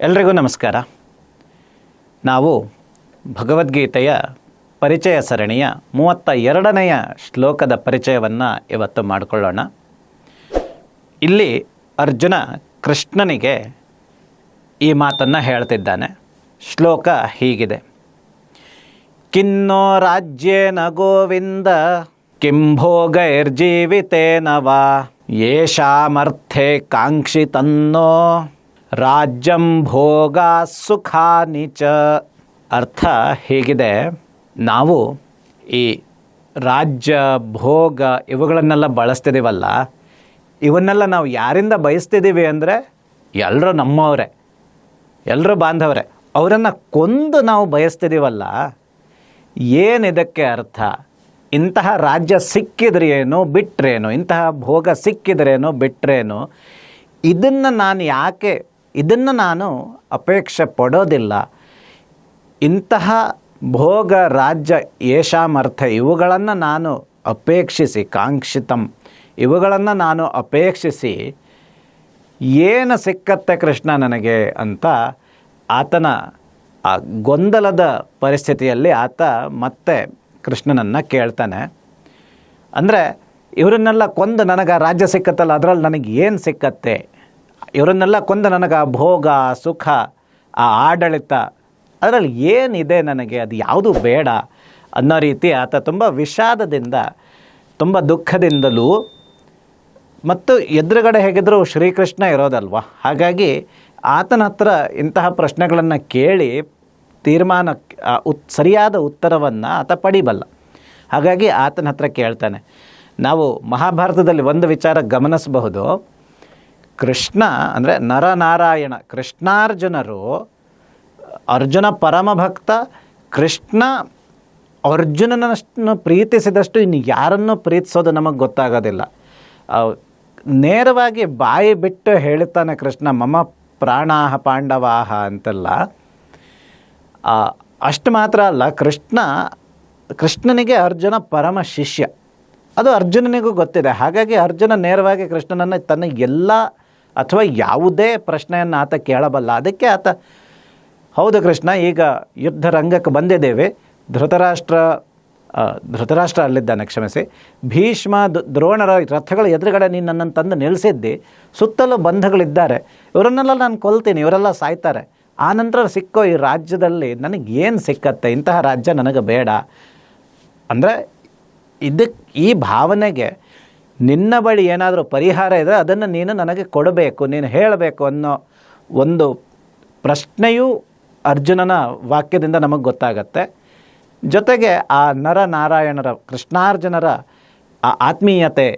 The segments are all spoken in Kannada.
ಎಲ್ರಿಗೂ ನಮಸ್ಕಾರ. ನಾವು ಭಗವದ್ಗೀತೆಯ ಪರಿಚಯ ಸರಣಿಯ ಮೂವತ್ತ ಎರಡನೆಯ ಶ್ಲೋಕದ ಪರಿಚಯವನ್ನು ಇವತ್ತು ಮಾಡಿಕೊಳ್ಳೋಣ. ಇಲ್ಲಿ ಅರ್ಜುನ ಕೃಷ್ಣನಿಗೆ ಈ ಮಾತನ್ನು ಹೇಳ್ತಿದ್ದಾನೆ. ಶ್ಲೋಕ ಹೀಗಿದೆ. ಕಿನ್ನೋ ರಾಜ್ಯೇನ ಗೋವಿಂದ ಕಿಂಭೋಗೈರ್ಜೀವಿತೇನವಾ ಯೇಷಾಮರ್ಥೆ ಕಾಂಕ್ಷಿತನ್ನೋ. ರಾಜ್ಯಂ ಭೋಗ ಸುಖ ಚ. ಅರ್ಥ ಹೇಗಿದೆ? ನಾವು ಈ ರಾಜ್ಯ, ಭೋಗ ಇವುಗಳನ್ನೆಲ್ಲ ಬಳಸ್ತಿದ್ದೀವಲ್ಲ ಇವನ್ನೆಲ್ಲ ನಾವು ಯಾರಿಂದ ಬಯಸ್ತಿದ್ದೀವಿ ಅಂದರೆ ಎಲ್ಲರೂ ನಮ್ಮವರೇ ಎಲ್ಲರೂ ಬಾಂಧವರೇ, ಅವರನ್ನು ಕೊಂದು ನಾವು ಬಯಸ್ತಿದ್ದೀವಲ್ಲ ಏನಿದಕ್ಕೆ ಅರ್ಥ? ಇಂತಹ ರಾಜ್ಯ ಸಿಕ್ಕಿದ್ರೇನು ಬಿಟ್ಟರೇನು ಇಂತಹ ಭೋಗ ಸಿಕ್ಕಿದ್ರೇನು ಬಿಟ್ರೇನು? ಇದನ್ನು ನಾನು ಯಾಕೆ ಇದನ್ನು ನಾನು ಅಪೇಕ್ಷೆ ಪಡೋದಿಲ್ಲ. ಇಂತಹ ಭೋಗ, ರಾಜ್ಯ, ಏಷಾಮರ್ಥ ಇವುಗಳನ್ನು ನಾನು ಅಪೇಕ್ಷಿಸಿ, ಕಾಂಕ್ಷಿತಂ ಇವುಗಳನ್ನು ನಾನು ಅಪೇಕ್ಷಿಸಿ ಏನು ಸಿಕ್ಕತ್ತೆ ಕೃಷ್ಣ ನನಗೆ ಅಂತ ಆತನ ಆ ಗೊಂದಲದ ಪರಿಸ್ಥಿತಿಯಲ್ಲಿ ಆತ ಮತ್ತೆ ಕೃಷ್ಣನನ್ನು ಕೇಳ್ತಾನೆ. ಅಂದರೆ ಇವರನ್ನೆಲ್ಲ ಕೊಂದು ನನಗೆ ರಾಜ್ಯ ಸಿಕ್ಕತ್ತಲ್ಲ, ಅದರಲ್ಲಿ ನನಗೆ ಏನು ಸಿಕ್ಕತ್ತೆ? ಇವರನ್ನೆಲ್ಲ ಕೊಂದ ನನಗೆ ಆ ಭೋಗ, ಸುಖ, ಆ ಆಡಳಿತ. ಅದರಲ್ಲಿ ಏನಿದೆ ನನಗೆ ಅದು ಯಾವುದು ಬೇಡ ಅನ್ನೋ ರೀತಿ ಆತ ತುಂಬ ವಿಷಾದದಿಂದ, ತುಂಬ ದುಃಖದಿಂದಲೂ ಮತ್ತು ಎದುರುಗಡೆ ಹೇಗಿದ್ದರೂ ಶ್ರೀಕೃಷ್ಣ ಇರೋದಲ್ವ? ಹಾಗಾಗಿ ಆತನ ಹತ್ರ ಇಂತಹ ಪ್ರಶ್ನೆಗಳನ್ನು ಕೇಳಿ ತೀರ್ಮಾನ ಉತ್, ಸರಿಯಾದ ಉತ್ತರವನ್ನು ಆತ ಪಡಿಬಲ್ಲ. ಹಾಗಾಗಿ ಆತನ ಹತ್ರ ಕೇಳ್ತಾನೆ. ನಾವು ಮಹಾಭಾರತದಲ್ಲಿ ಒಂದು ವಿಚಾರ ಗಮನಿಸಬಹುದು. ಕೃಷ್ಣ ಅಂದರೆ ನರನಾರಾಯಣ. ಕೃಷ್ಣಾರ್ಜುನರು ಅರ್ಜುನ ಪರಮಭಕ್ತ ಕೃಷ್ಣ ಅರ್ಜುನನಷ್ಟು ಪ್ರೀತಿಸಿದಷ್ಟು ಇನ್ನು ಯಾರನ್ನು ಪ್ರೀತಿಸೋದು ನಮಗೆ ಗೊತ್ತಾಗೋದಿಲ್ಲ. ನೇರವಾಗಿ ಬಾಯಿ ಬಿಟ್ಟು ಹೇಳುತ್ತಾನೆ ಕೃಷ್ಣ, ಮಮ ಪ್ರಾಣಾಹ ಪಾಂಡವಾಹ ಅಂತೆಲ್ಲ. ಅಷ್ಟು ಮಾತ್ರ ಅಲ್ಲ, ಕೃಷ್ಣ, ಕೃಷ್ಣನಿಗೆ ಅರ್ಜುನ ಪರಮ ಶಿಷ್ಯ. ಅದು ಅರ್ಜುನನಿಗೂ ಗೊತ್ತಿದೆ. ಹಾಗಾಗಿ ಅರ್ಜುನ ನೇರವಾಗಿ ಕೃಷ್ಣನನ್ನು ತನ್ನ ಎಲ್ಲ ಅಥವಾ ಯಾವುದೇ ಪ್ರಶ್ನೆಯನ್ನು ಆತ ಕೇಳಬಲ್ಲ. ಅದಕ್ಕೆ ಆತ, ಹೌದು ಕೃಷ್ಣ, ಈಗ ಯುದ್ಧ ರಂಗಕ್ಕೆ ಬಂದಿದ್ದೇವೆ. ಧೃತರಾಷ್ಟ್ರ ಧೃತರಾಷ್ಟ್ರ ಅಲ್ಲಿದ್ದಾನೆ, ಕ್ಷಮಿಸಿ. ಭೀಷ್ಮ ದ್ರೋಣರ ರಥಗಳ ಎದುರುಗಡೆ ನೀನು ನನ್ನನ್ನು ತಂದು ನಿಲ್ಲಿಸಿದ್ದಿ. ಸುತ್ತಲೂ ಬಂಧಗಳಿದ್ದಾರೆ. ಇವರನ್ನೆಲ್ಲ ನಾನು ಕೊಲ್ತೀನಿ, ಇವರೆಲ್ಲ ಸಾಯ್ತಾರೆ. ಆ ನಂತರ ಸಿಕ್ಕೋ ಈ ರಾಜ್ಯದಲ್ಲಿ ನನಗೆ ಏನು ಸಿಕ್ಕತ್ತೆ? ಇಂತಹ ರಾಜ್ಯ ನನಗೆ ಬೇಡ. ಅಂದರೆ ಇದಕ್ಕೆ ಈ ಭಾವನೆಗೆ ನಿನ್ನ ಬಳಿ ಏನಾದರೂ ಪರಿಹಾರ ಇದ್ದರೆ ಅದನ್ನು ನೀನು ನನಗೆ ಕೊಡಬೇಕು, ನೀನು ಹೇಳಬೇಕು ಅನ್ನೋ ಒಂದು ಪ್ರಶ್ನೆಯೂ ಅರ್ಜುನನ ವಾಕ್ಯದಿಂದ ನಮಗೆ ಗೊತ್ತಾಗತ್ತೆ. ಜೊತೆಗೆ ಆ ನರನಾರಾಯಣರ, ಕೃಷ್ಣಾರ್ಜುನರ ಆ ಆತ್ಮೀಯತೆ,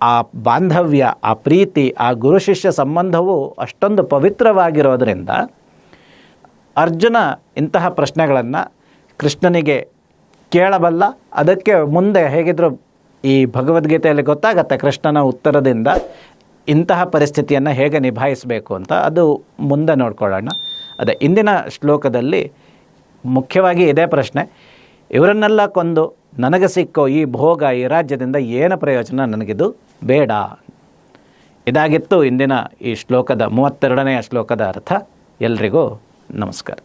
ಆ ಬಾಂಧವ್ಯ, ಆ ಪ್ರೀತಿ, ಆ ಗುರು ಶಿಷ್ಯ ಸಂಬಂಧವು ಅಷ್ಟೊಂದು ಪವಿತ್ರವಾಗಿರೋದರಿಂದ ಅರ್ಜುನ ಇಂತಹ ಪ್ರಶ್ನೆಗಳನ್ನು ಕೃಷ್ಣನಿಗೆ ಕೇಳಬಲ್ಲ. ಅದಕ್ಕೆ ಮುಂದೆ ಹೇಗಿದ್ರು ಈ ಭಗವದ್ಗೀತೆಯಲ್ಲಿ ಗೊತ್ತಾಗತ್ತೆ ಕೃಷ್ಣನ ಉತ್ತರದಿಂದ ಇಂತಹ ಪರಿಸ್ಥಿತಿಯನ್ನು ಹೇಗೆ ನಿಭಾಯಿಸಬೇಕು ಅಂತ. ಅದು ಮುಂದೆ ನೋಡ್ಕೊಳ್ಳೋಣ. ಅದೇ ಇಂದಿನ ಶ್ಲೋಕದಲ್ಲಿ ಮುಖ್ಯವಾಗಿ ಇದೇ ಪ್ರಶ್ನೆ. ಇವರನ್ನೆಲ್ಲ ಕೊಂದು ನನಗೆ ಸಿಕ್ಕೋ ಈ ಭೋಗ ಈ ರಾಜ್ಯದಿಂದ ಏನು ಪ್ರಯೋಜನ? ನನಗಿದು ಬೇಡ. ಇದಾಗಿತ್ತು ಇಂದಿನ ಈ ಶ್ಲೋಕದ ಮೂವತ್ತೆರಡನೆಯ ಶ್ಲೋಕದ ಅರ್ಥ. ಎಲ್ರಿಗೂ ನಮಸ್ಕಾರ.